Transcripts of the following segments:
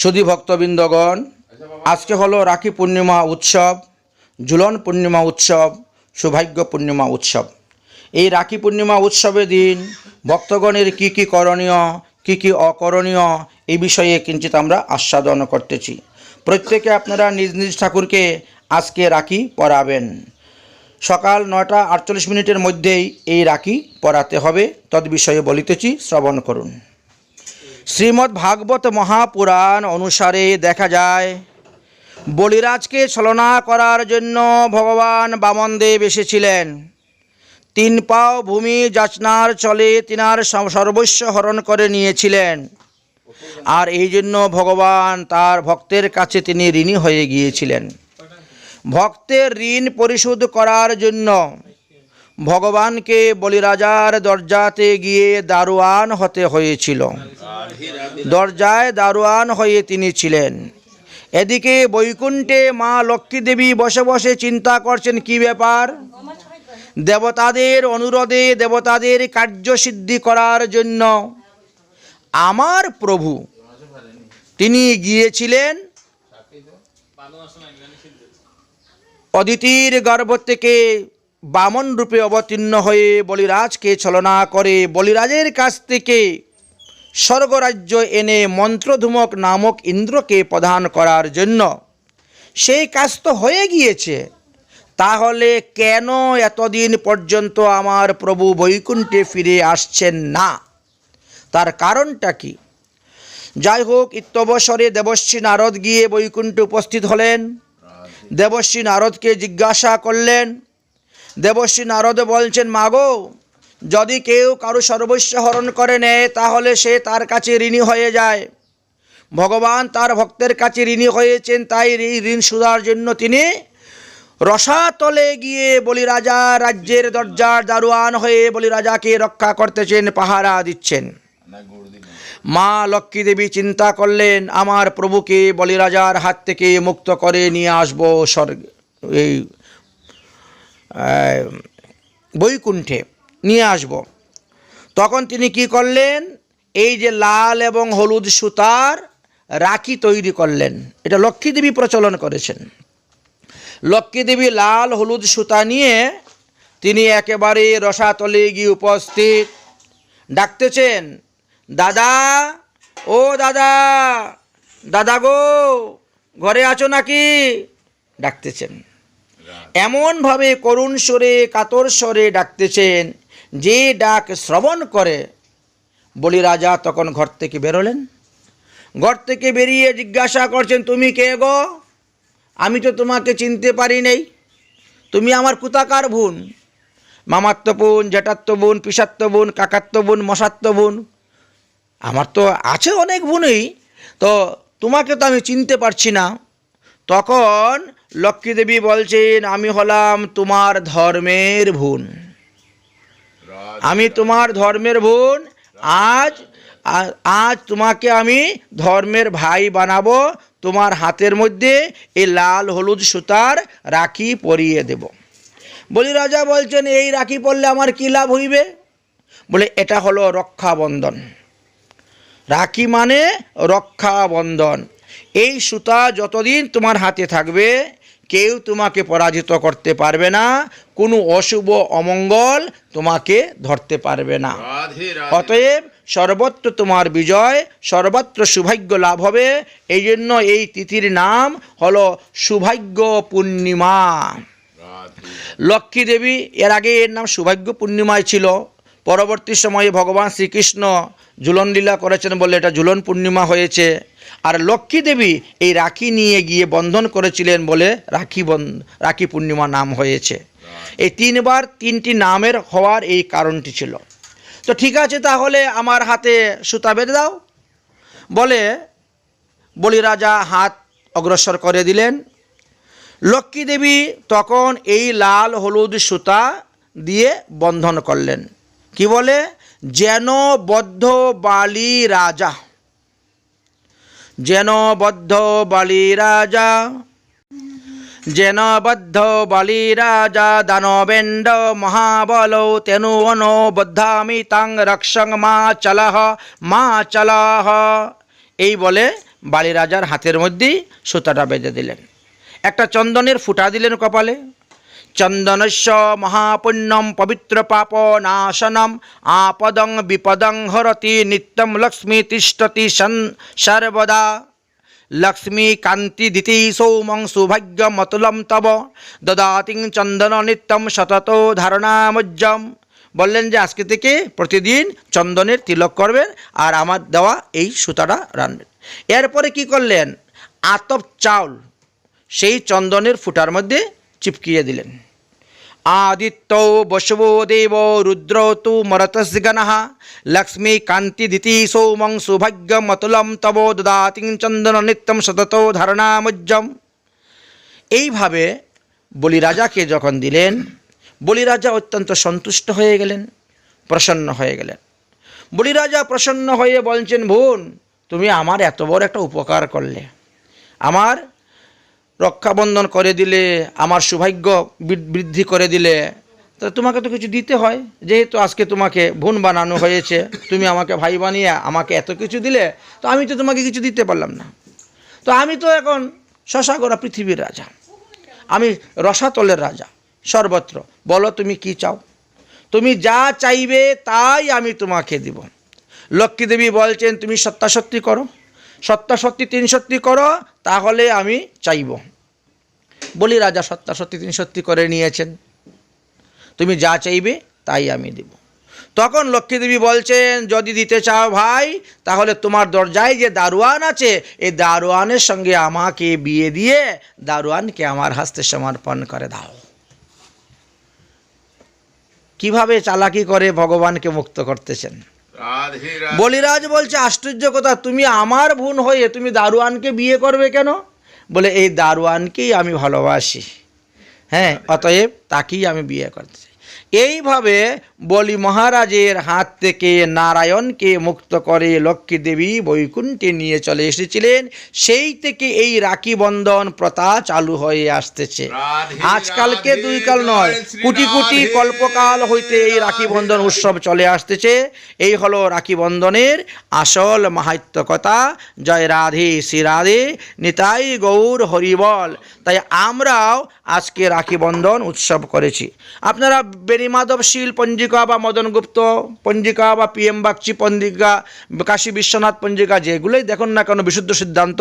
সুধী ভক্তবৃন্দগণ, আজকে হলো রাখি পূর্ণিমা উৎসব, ঝুলন পূর্ণিমা উৎসব, সৌভাগ্য পূর্ণিমা উৎসব। এই রাখি পূর্ণিমা উৎসবের দিন ভক্তগণের কি কি করণীয়, কি কি অকরণীয়, এই বিষয়ে কিঞ্চিত আমরা আস্বাদন করতেছি। প্রত্যেকে আপনারা নিজ নিজ ঠাকুরকে আজকে রাখি পরাবেন। সকাল নয়টা আটচল্লিশ মিনিটের মধ্যেই এই রাখি পরাতে হবে। তদ বিষয়ে বলিতেছি, শ্রবণ করুন। শ্রীমদ্ ভাগবত মহাপুরাণ অনুসারে দেখা যায়, বলিরাজকে ছলনা করার জন্য ভগবান বামনদেব এসেছিলেন। তিন পাও ভূমি যাচনার চলে তিনার সব- সর্বস্ব হরণ করে নিয়েছিলেন। আর এই জন্য ভগবান তার ভক্তের কাছে তিনি ঋণী হয়ে গিয়েছিলেন। ভক্তের ঋণ পরিশোধ করার জন্য ভগবানকে বলিরাজার দরজাতে গিয়ে দারোয়ান হতে হয়েছিল। দরজায় দারোয়ান হয়ে তিনি ছিলেন। এদিকে বৈকুণ্ঠে মা লক্ষ্মী দেবী বসে বসে চিন্তা করছেন, কি ব্যাপার? দেবতাদের অনুরোধে দেবতাদের কার্যসিদ্ধি করার জন্য আমার প্রভু তিনি গিয়েছিলেন। অদিতির গর্ভ থেকে বামন রূপে অবতীর্ণ হয়ে বলিরাজকে ছলনা করে বলিরাজের কাছ থেকে স্বর্গরাজ্য এনে মন্ত্রধুমক নামক ইন্দ্রকে প্রধান করার জন্য। সেই কাজ তো হয়ে গিয়েছে। তাহলে কেন এতদিন পর্যন্ত আমার প্রভু বৈকুণ্ঠে ফিরে আসছেন না? তার কারণটা কি? যাই হোক ইত্যবসরে দেবশ্রী নারদ গিয়ে বৈকুণ্ঠে উপস্থিত হলেন। দেবশ্রী নারদকে জিজ্ঞাসা করলেন দেবশ্রী নারদ বলছেন, মাগো, যদি কেউ কারও সর্বস্ব হরণ করে নেয়, তাহলে সে তার কাছে ঋণী হয়ে যায়। ভগবান তার ভক্তের কাছে ঋণী হয়েছেন, তাই এই ঋণ সুধার জন্য তিনি রসাতলে গিয়ে বলিরাজা রাজ্যের দরজার দারোয়ান হয়ে বলিরাজাকে রক্ষা করতেছেন, পাহারা দিচ্ছেন। মা লক্ষ্মী দেবী চিন্তা করলেন, আমার প্রভুকে বলিরাজার হাত থেকে মুক্ত করে নিয়ে আসব স্বর্গ, এই বৈকুণ্ঠে নিয়ে আসব। তখন তিনি কি করলেন? এই যে লাল এবং হলুদ সুতার রাখি তৈরি করলেন। এটা লক্ষ্মী দেবী প্রচলন করেছেন। লক্ষ্মী দেবী লাল হলুদ সুতা নিয়ে তিনি একেবারে রসাতলে গিয়ে উপস্থিত। ডাকতেছেন, দাদা, ও দাদা দাদা গো, ঘরে আছো নাকি? ডাকতেছেন। এমনভাবে করুণ স্বরে, কাতর স্বরে ডাকতেছেন, যে ডাক শ্রবণ করে। বলি, রাজা, তখন ঘর থেকে বেরোলেন। ঘর থেকে বেরিয়ে জিজ্ঞাসা করছেন, তুমি কে গো? আমি তো তোমাকে চিনতে পারি নেই। তুমি আমার কুতাকার বোন। মামাত্ম বোন, জ্যাঠাত্ম বোন, পিসাত্ম বোন, কাকাত্ম বোন, মশাত্ম বোন। আমার তো আছে অনেক বোনই, তো তোমাকে তো আমি চিনতে পারছি না। তখন লক্ষ্মী দেবী বলছেন আমি হলাম তোমার ধর্মের বোন আমি তোমার ধর্মের বোন আজ আজ তোমাকে আমি ধর্মের ভাই বানাবো। তোমার হাতের মধ্যে এই লাল হলুদ সুতার রাখি পরিয়ে দেব। বলি রাজা বলছেন এই রাখি পরলে আমার কী লাভ হইবে? বলে এটা হলো রক্ষাবন্ধন। রাখি মানে রক্ষাবন্ধন। এই সুতা যতদিন তোমার হাতে থাকবে কেউ তোমাকে পরাজিত করতে পারবে না কোনো অশুভ অমঙ্গল তোমাকে ধরতে পারবে না। অতএব সর্বত্র তোমার বিজয় সর্বত্র সৌভাগ্য লাভ হবে। এই জন্য এই তিথির নাম হলো সৌভাগ্য পূর্ণিমা। লক্ষ্মী দেবী এর আগে এর নাম সৌভাগ্য পূর্ণিমায় ছিল। পরবর্তী সময়ে ভগবান শ্রীকৃষ্ণ ঝুলন লীলা করেছেন বলে এটা ঝুলন পূর্ণিমা হয়েছে। আর লক্ষ্মী দেবী এই রাখি নিয়ে গিয়ে বন্ধন করেছিলেন বলে রাখি রাখি পূর্ণিমা নাম হয়েছে। এই তিনবার তিনটি নামের হওয়ার এই কারণটি ছিল। তো ঠিক আছে তাহলে আমার হাতে সুতা বেঁধে দাও। বলে বলি রাজা হাত অগ্রসর করে দিলেন। লক্ষ্মী দেবী তখন এই লাল হলুদ সুতা দিয়ে বন্ধন করলেন। কি বলে? যেন বদ্ধ বালি রাজা। যেন বদ্ধ বালি রাজা যেন বদ্ধ বালি রাজা দানবেন্ড মহাবল তেনু অনো বদ্ধামি তাং রক্ষং মা চলহ মা চলহ। এই বলে বালি রাজার হাতের মধ্যেই সুতাটা বেঁধে দিলেন। একটা চন্দনের ফুটা দিলেন কপালে। চন্দনস্য মহাপুণ্যম পবিত্র পাপ নাশনম আপদং বিপদং হরতি নিত্যম লক্ষ্মী তিষ্ঠতি সন সর্বদা দিতি সৌমং সৌভাগ্যমতুলম তব দদাতিং চন্দন নিত্যম সতত ধারণামজ্জম বললেন যে, আজকে থেকে প্রতিদিন চন্দনের তিলক করবেন আর আমার দেওয়া এই সুতাটা রানবেন। এরপরে কি করলেন? আতপ চাউল, সেই চন্দনের ফুটার মধ্যে চিপকিয়ে দিলেন। আদিত্য বসবো দেব রুদ্র তু মরতস্গণ লক্ষ্মী কান্তি দিতি সৌমং সৌভাগ্যমতুলম তব দদাতিং চন্দন নিত্যম সতত ধারণামজ্জম। এইভাবে বলিরাজাকে যখন দিলেন, বলিরাজা অত্যন্ত সন্তুষ্ট হয়ে গেলেন, প্রসন্ন হয়ে গেলেন। বলিরাজা প্রসন্ন হয়ে বলছেন, বোন, তুমি আমার এত বড় একটা উপকার করলে। আমার রক্ষাবন্ধন করে দিলে, আমার সৌভাগ্য বৃদ্ধি করে দিলে, তো তোমাকে তো কিছু দিতে হয়। যেহেতু আজকে তোমাকে বোন বানানো হয়েছে, তুমি আমাকে ভাই বানিয়ে আমাকে এত কিছু দিলে, তো আমি তো তোমাকে কিছু দিতে পারলাম না। তো আমি তো এখন শশাগরা পৃথিবীর রাজা। আমি রসাতলের রাজা, সর্বত্র। বলো তুমি কি চাও? তুমি যা চাইবে তাই আমি তোমাকে দিব। লক্ষ্মী দেবী বলছেন, তুমি সত্যাসত্যি করো। সত্যাসত্যি তিন সত্যি করো, তাহলে আমি চাইব। বলি রাজা সত্যাসত্যি তিন সত্যি করে নিয়েছেন। তুমি যা চাইবে, তাই আমি দিব। তখন লক্ষ্মী দেবী বলছেন, যদি দিতে চাও ভাই, তাহলে তোমার দরজায় যে দারোয়ান আছে, এই দারোয়ানের সঙ্গে আমাকে বিয়ে দিয়ে দারোয়ানকে আমার হাস্তে সমর্পণ করে দাও। কীভাবে চালাকি করে ভগবানকে মুক্ত করতেছেন? বলিরাজ বলছে, আশ্চর্য কথা, তুমি আমার বোন হয়ে তুমি দারুয়ানকে বিয়ে করবে কেন? বলে, এই দারুয়ানকেই আমি ভালোবাসি। হ্যাঁ অতএব তাকেই আমি বিয়ে করতে চাই। এইভাবে বলি মহারাজের হাত থেকে নারায়ণকে মুক্ত করে লক্ষ্মী দেবী বৈকুণ্ঠে নিয়ে চলে এসেছিলেন। সেই থেকে এই রাখি বন্ধন প্রথা চালু হয়ে আসতেছে। আজকালকে দুই কাল নয় কোটি কোটি কল্পকাল হইতে এই রাখি বন্ধন উৎসব চলে আসতেছে। এই হলো রাখি বন্ধনের আসল মাহাত্য কথা জয় রাধে শ্রী রাধে নিতাই গৌর হরিবল। তাই আমরাও আজকে রাখি বন্ধন উৎসব করেছি। আপনারা বেণীমাধব শীল পঞ্জিকা বা মদন গুপ্ত পঞ্জিকা বা পি এম বাগচি পঞ্জিকা কাশী বিশ্বনাথ পঞ্জিকা যেগুলোই দেখুন না কেন বিশুদ্ধ সিদ্ধান্ত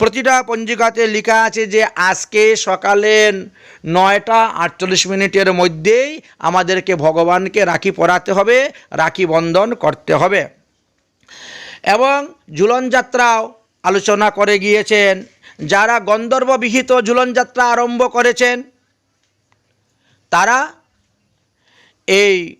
প্রতিটা পঞ্জিকাতে লেখা আছে যে আজকে সকালে নয়টা আটচল্লিশ মিনিটের মধ্যেই আমাদেরকে ভগবানকে রাখি পরাতে হবে, রাখি বন্ধন করতে হবে। এবং ঝুলন যাত্রাও আলোচনা করে গিয়েছেন। যারা গন্ধর্ব বিহিত ঝুলন যাত্রা আরম্ভ করেছেন, তারা এই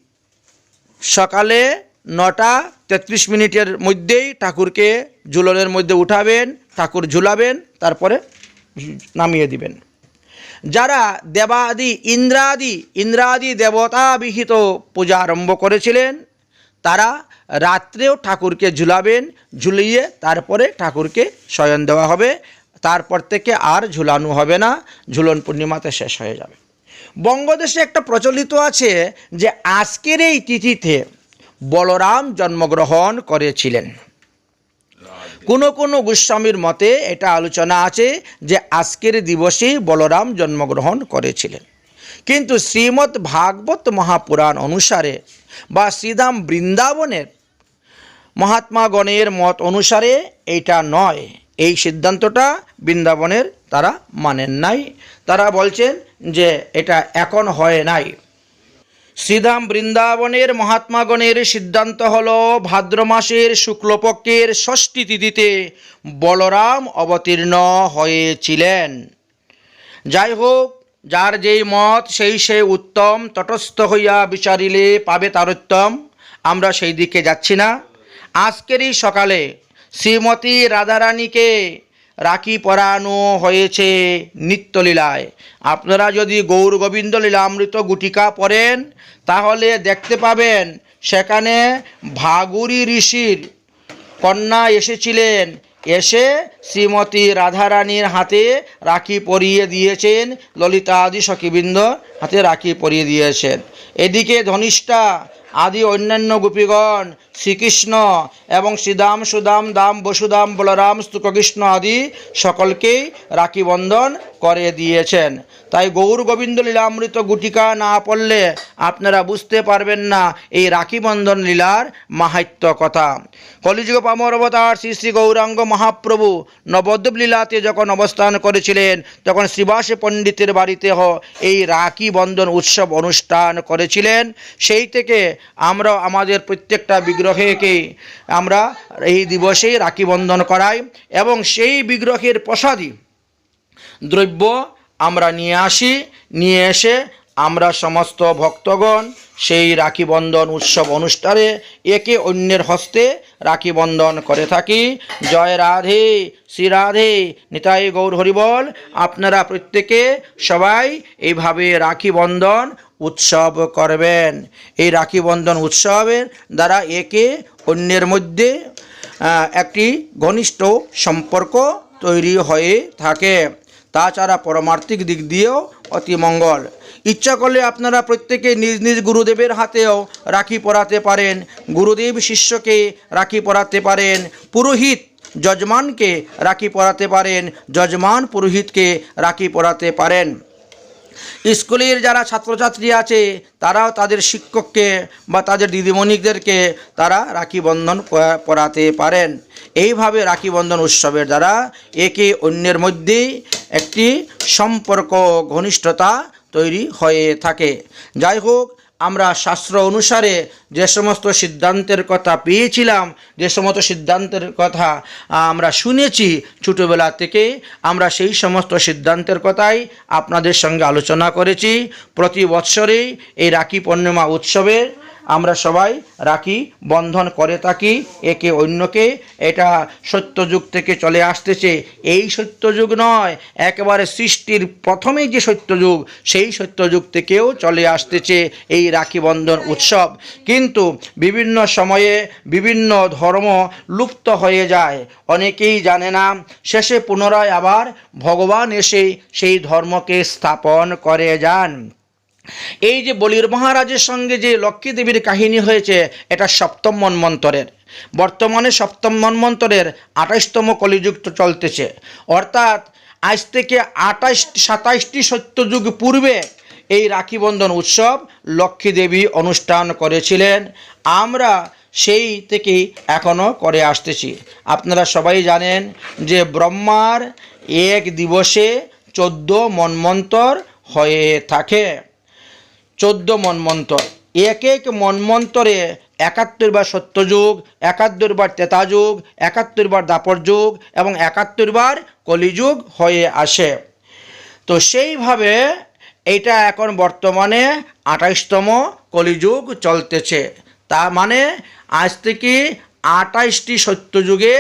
সকালে নটা তেত্রিশ মিনিটের মধ্যেই ঠাকুরকে ঝুলনের মধ্যে উঠাবেন, ঠাকুর ঝুলাবেন, তারপরে নামিয়ে দিবেন। যারা দেবাদি, ইন্দ্রাদি ইন্দ্রাদি দেবতা বিহিত পূজা আরম্ভ করেছিলেন, তারা রাত্রেও ঠাকুরকে ঝুলাবেন, ঝুলিয়ে তারপরে ঠাকুরকে শয়ন দেওয়া হবে। তারপর থেকে আর ঝুলানো হবে না, ঝুলন পূর্ণিমাতে শেষ হয়ে যাবে। বঙ্গদেশে একটা প্রচলিত আছে যে আজকের এই তিথিতে বলরাম জন্মগ্রহণ করেছিলেন। কোনো কোনো গোস্বামীর মতে এটা আলোচনা আছে যে আজকের দিবসেই বলরাম জন্মগ্রহণ করেছিলেন। কিন্তু শ্রীমদ্ ভাগবত মহাপুরাণ অনুসারে বা শ্রীধাম বৃন্দাবনের মহাত্মাগণের মত অনুসারে এটা নয়। এই সিদ্ধান্তটা বৃন্দাবনের তারা মানেন নাই। তারা বলছেন যে এটা এখন হয় নাই। শ্রীধাম বৃন্দাবনের মহাত্মাগণের সিদ্ধান্ত হল ভাদ্র মাসের শুক্লপক্ষের ষষ্ঠী তিথিতে বলরাম অবতীর্ণ হয়েছিলেন। যাই হোক, যার যেই মত, সেই সে উত্তম, তটস্থ হইয়া বিচারিলে পাবে তার উত্তম আমরা সেই দিকে যাচ্ছি না। আজকেরই সকালে শ্রীমতী রাধারানীকে রাখি পরানো হয়েছে নিত্যলীলায়। আপনারা যদি গৌর গোবিন্দ লীলামৃত গুটিকা পড়েন তাহলে দেখতে পাবেন সেখানে ভাগুরি ঋষির কন্যা এসেছিলেন। এসে শ্রীমতী রাধারানীর হাতে রাখি পরিয়ে দিয়েছেন ললিতা আদি সখীবৃন্দ হাতে রাখি পরিয়ে দিয়েছেন। এদিকে ধনিষ্ঠা আদি অন্যান্য গোপীগণ, শ্রীকৃষ্ণ এবং শ্রীদাম, সুদাম, দাম, বসুদাম, বলরাম স্তুকৃষ্ণ আদি সকলকেই রাখি বন্ধন করে দিয়েছেন। তাই গৌর গোবিন্দ লীলামৃত গুটিকা না পড়লে আপনারা বুঝতে পারবেন না এই রাখি বন্ধন লীলার মাহাত্য কথা। কলিযুগ পামর অবতার শ্রী শ্রী গৌরাঙ্গ মহাপ্রভু নবদ্বীপ লীলাতে যখন অবস্থান করেছিলেন, তখন শ্রীবাস পণ্ডিতের বাড়িতে এই রাখি বন্ধন উৎসব অনুষ্ঠান করেছিলেন। সেই থেকে আমরা আমাদের প্রত্যেকটা বিগ্রহকে আমরা এই দিবসেই রাখি বন্ধন করাই এবং সেই বিগ্রহের প্রসাদী দ্রব্য আমরা নিয়ে আসি, নিয়ে এসে আমরা সমস্ত ভক্তগণ সেই রাখি বন্ধন উৎসব অনুষ্ঠানে একে অন্যের হস্তে রাখি বন্ধন করে থাকি। জয় রাধে, শ্রী রাধে, নিতাই গৌর হরিবল। আপনারা প্রত্যেকে সবাই এইভাবে রাখি বন্ধন উৎসব করবেন। এই রাখি বন্ধন উৎসবের দ্বারা একে অন্যের মধ্যে একটি ঘনিষ্ঠ সম্পর্ক তৈরি হয়ে থাকে। তাছাড়া পরমার্থিক দিক দিয়েও অতি মঙ্গল। ইচ্ছা করলে আপনারা প্রত্যেকে নিজ নিজ গুরুদেবের হাতেও রাখি পরাতে পারেন। গুরুদেব শিষ্যকে রাখি পরাতে পারেন। পুরোহিত যজমানকে রাখি পরাতে পারেন। যজমান পুরোহিতকে রাখি পরাতে পারেন। স্কুলের যারা ছাত্রছাত্রী আছে, তারাও তাদের শিক্ষককে বা তাদের দিদিমণিকদেরকে তারা রাখি বন্ধন পড়াতে পারেন। এইভাবে রাখি বন্ধন উৎসবের দ্বারা একে অন্যের মধ্যে একটি সম্পর্ক, ঘনিষ্ঠতা তৈরি হয়ে থাকে। যাই হোক আমরা শাস্ত্র অনুসারে যে সমস্ত সিদ্ধান্তের কথা পেয়েছিলাম, যে সমস্ত সিদ্ধান্তের কথা আমরা শুনেছি ছোটোবেলা থেকে, আমরা সেই সমস্ত সিদ্ধান্তের কথাই আপনাদের সঙ্গে আলোচনা করেছি। প্রতি বৎসরেই এই রাখি পূর্ণিমা উৎসবে আমরা সবাই রাখি, বন্ধন করে থাকি, একে অন্যকে। এটা সত্যযুগ থেকে চলে আসতেছে। এই সত্যযুগ নয়, একেবারে সৃষ্টির প্রথমেই যে সত্যযুগ, সেই সত্যযুগ থেকেও চলে আসতেছে এই রাখি বন্ধন উৎসব। কিন্তু বিভিন্ন সময়ে বিভিন্ন ধর্ম লুপ্ত হয়ে যায়। অনেকেই জানে না, শেষে পুনরায় আবার ভগবান এসে সেই ধর্মকে স্থাপন করে যান। এই যে বলির মহারাজের সঙ্গে যে লক্ষ্মী দেবীর কাহিনী হয়েছে, এটা সপ্তম মন্বন্তরের বর্তমানে সপ্তম মন্বন্তরের আঠাশতম কলিযুক্ত চলতেছে। অর্থাৎ আজ থেকে আঠাশ সাতাইশটি সত্যযুগ পূর্বে এই রাখি বন্ধন উৎসব লক্ষ্মী দেবী অনুষ্ঠান করেছিলেন। আমরা সেই থেকেই এখনও করে আসতেছি। আপনারা সবাই জানেন যে ব্রহ্মার এক দিবসে চোদ্দ মন্বন্তর হয়ে থাকে। চোদ্দ মন্মন্তর। এক এক মন্মন্তরে একাত্তর বার সত্যযুগ, একাত্তর বার তেতাযুগ, একাত্তর বার দাপর যুগ এবং একাত্তর বার কলিযুগ হয়ে আসে। তো সেইভাবে এটা এখন বর্তমানে আঠাইশতম কলিযুগ চলতেছে। তা মানে আজ থেকে আঠাইশটি সত্যযুগে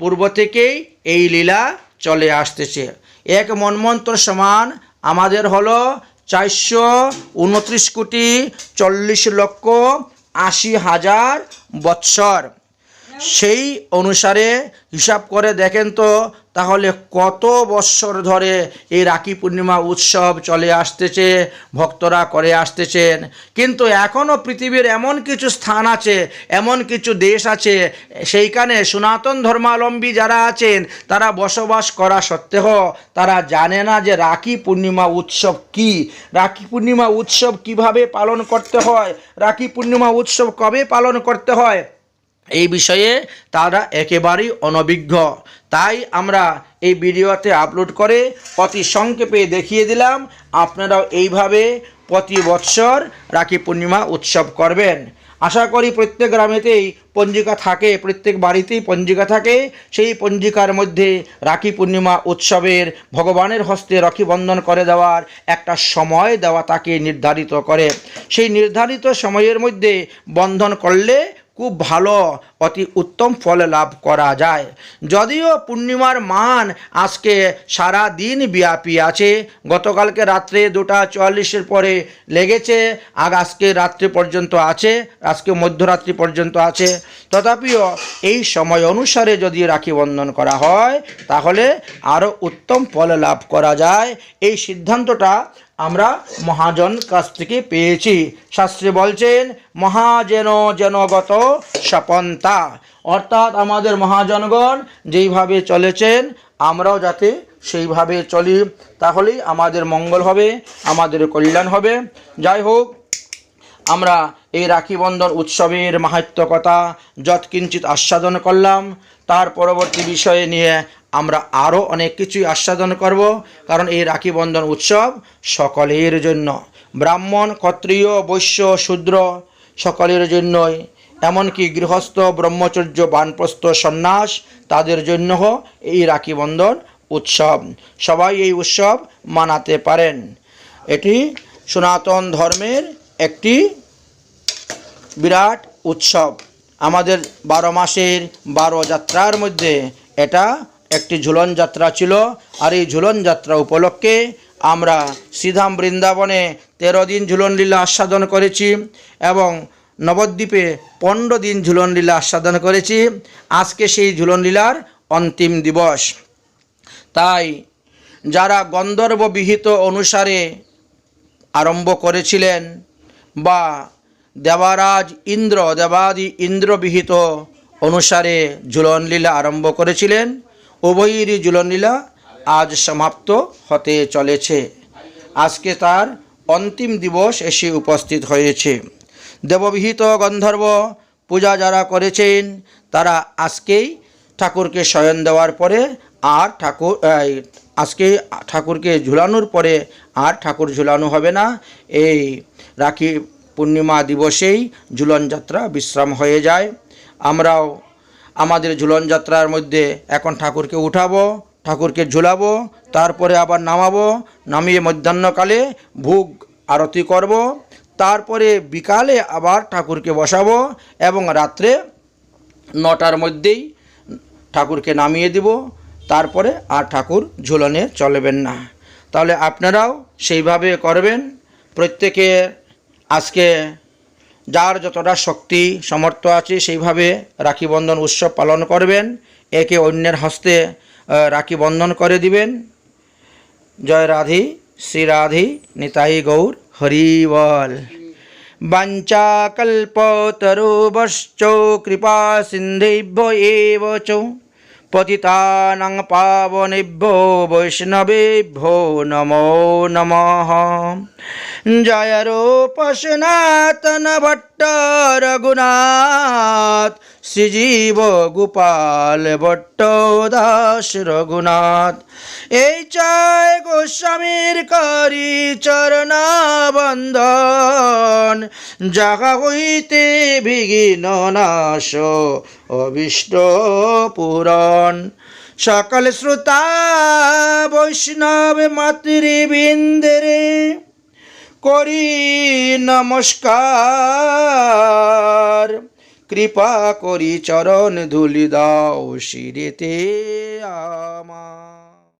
পূর্ব থেকেই এই লীলা চলে আসতেছে। এক মন্মন্ত্র সমান আমাদের হলো চারশো উনত্রিশ কোটি চল্লিশ লক্ষ আশি হাজার বৎসর। সেই অনুসারে হিসাব করে দেখেন তো তাহলে কত বৎসর ধরে এই রাখি পূর্ণিমা উৎসব চলে আসতেছে, ভক্তরা করে আসতেছেন। কিন্তু এখনও পৃথিবীর এমন কিছু স্থান আছে, এমন কিছু দেশ আছে, সেইখানে সনাতন ধর্মাবলম্বী যারা আছেন, তারা বসবাস করা সত্ত্বেও তারা জানে না যে রাখি পূর্ণিমা উৎসব কি। রাখি পূর্ণিমা উৎসব কীভাবে পালন করতে হয়? রাখি পূর্ণিমা উৎসব কবে পালন করতে হয়? এই বিষয়ে তারা একেবারেই অনভিজ্ঞ। তাই আমরা এই ভিডিওতে আপলোড করে অতি সংক্ষেপে দেখিয়ে দিলাম, আপনারাও এইভাবে প্রতি বৎসর রাখি পূর্ণিমা উৎসব করবেন। আশা করি প্রত্যেক গ্রামেতেই পঞ্জিকা থাকে, প্রত্যেক বাড়িতেই পঞ্জিকা থাকে। সেই পঞ্জিকার মধ্যে রাখি পূর্ণিমা উৎসবের ভগবানের হস্তে রাখি বন্ধন করে দেওয়ার একটা সময় দেওয়া তাকে নির্ধারিত করে। সেই নির্ধারিত সময়ের মধ্যে বন্ধন করলে খুব ভালো, অতি উত্তম ফল লাভ করা যায়। যদিও পূর্ণিমার মান আজকে সারা দিন ব্যাপী আছে। গতকালকে রাত্রে দুটা চুয়াল্লিশের পরে লেগেছে আগ আজকে রাত্রি পর্যন্ত আছে, আজকে মধ্যরাত্রি পর্যন্ত আছে। তথাপিও এই সময় অনুসারে যদি রাখি বন্ধন করা হয়, তাহলে আরও উত্তম ফল লাভ করা যায়। এই সিদ্ধান্তটা আমরা মহাজন কাছ থেকে পেয়েছি। শাস্ত্রে বলছেন মহাজেন জনগত সপন্তা অর্থাৎ আমাদের মহাজনগণ যেইভাবে চলেছেন, আমরাও যাতে সেইভাবে চলি। তাহলেই আমাদের মঙ্গল হবে, আমাদের কল্যাণ হবে। যাই হোক, আমরা এই রাখি বন্ধন উৎসবের মাহাত্ম কথা যৎকিঞ্চিত আস্বাদন করলাম। তার পরবর্তী বিষয়ে নিয়ে আমরা আরও অনেক কিছুই আস্বাদন করব, কারণ এই রাখি বন্ধন উৎসব সকলের জন্য। ব্রাহ্মণ, ক্ষত্রিয়, বৈশ্য, শূদ্র সকলের জন্যই। এমনকি গৃহস্থ, ব্রহ্মচর্য, বানপ্রস্থ, সন্ন্যাস তাদের জন্য এই রাখি বন্ধন উৎসব। সবাই এই উৎসব মানাতে পারেন। এটি সনাতন ধর্মের একটি বিরাট উৎসব। আমাদের বারো মাসের বারো যাত্রার মধ্যে এটা একটি ঝুলন যাত্রা ছিল। আর এই ঝুলন যাত্রা উপলক্ষে আমরা শ্রীধাম বৃন্দাবনে তেরো দিন ঝুলন লীলা আস্বাদন করেছি এবং নবদ্বীপে পনেরো দিন ঝুলন লীলা আস্বাদন করেছি। আজকে সেই ঝুলন লীলার অন্তিম দিবস। তাই যারা গন্ধর্ব বিহিত অনুসারে আরম্ভ করেছিলেন বা দেবারাজ ইন্দ্র, দেবাদি ইন্দ্রবিহিত অনুসারে ঝুলন লীলা আরম্ভ করেছিলেন উভয়েরই ঝুলন লীলা আজ সমাপ্ত হতে চলেছে। আজকে তার অন্তিম দিবস এসে উপস্থিত হয়েছে। দেববিহিত গন্ধর্ব পূজা যারা করেছেন, তারা আজকেই ঠাকুরকে শয়ন দেওয়ার পরে আর ঠাকুর আজকে ঠাকুরকে ঝুলানোর পরে আর ঠাকুর ঝুলানো হবে না। এই রাখি পূর্ণিমা দিবসেই ঝুলন যাত্রা বিশ্রাম হয়ে যায়। আমরাও আমাদের ঝুলন যাত্রার মধ্যে এখন ঠাকুরকে উঠাবো, ঠাকুরকে ঝুলাবো, তারপরে আবার নামাবো, নামিয়ে মধ্যাহ্নকালে ভোগ আরতি করব, তারপরে বিকালে আবার ঠাকুরকে বসাবো এবং রাত্রে নটার মধ্যেই ঠাকুরকে নামিয়ে দিব, তারপরে আর ঠাকুর ঝুলনে চলবেন না। তাহলে আপনারাও সেইভাবে করবেন। প্রত্যেকে আজকে যার যতটা শক্তি সমর্থ আছে, সেইভাবে রাখি বন্ধন উৎসব পালন করবেন। একে অন্যের হস্তে রাখি বন্ধন করে দিবেন। জয় রাধি, শ্রী রাধি, নিতাই গৌর, হরি বল। বাঞ্চাকল্পতরুবশ্চ কৃপা সিন্ধেভ্য এব চ, পতিতানাং পাবনেভ্যো বৈষ্ণবেভ্যো নমো নমঃ। জয় রূপ সনাতন ভট্ট রঘুনাথ, শ্রীজীব গোপাল ভট্ট দাস রঘুনাথ। এই চায় গোস্বামীর করি চরণাবন্ধন জাগা হইতে বিঘিন নাশ অবিষ্ট পুরন সকল শ্রোতা বৈষ্ণব মাতৃবৃন্দেরে করি নমস্কার। কৃপা করি চরণ ধুলি দাও শিরেতে আমার।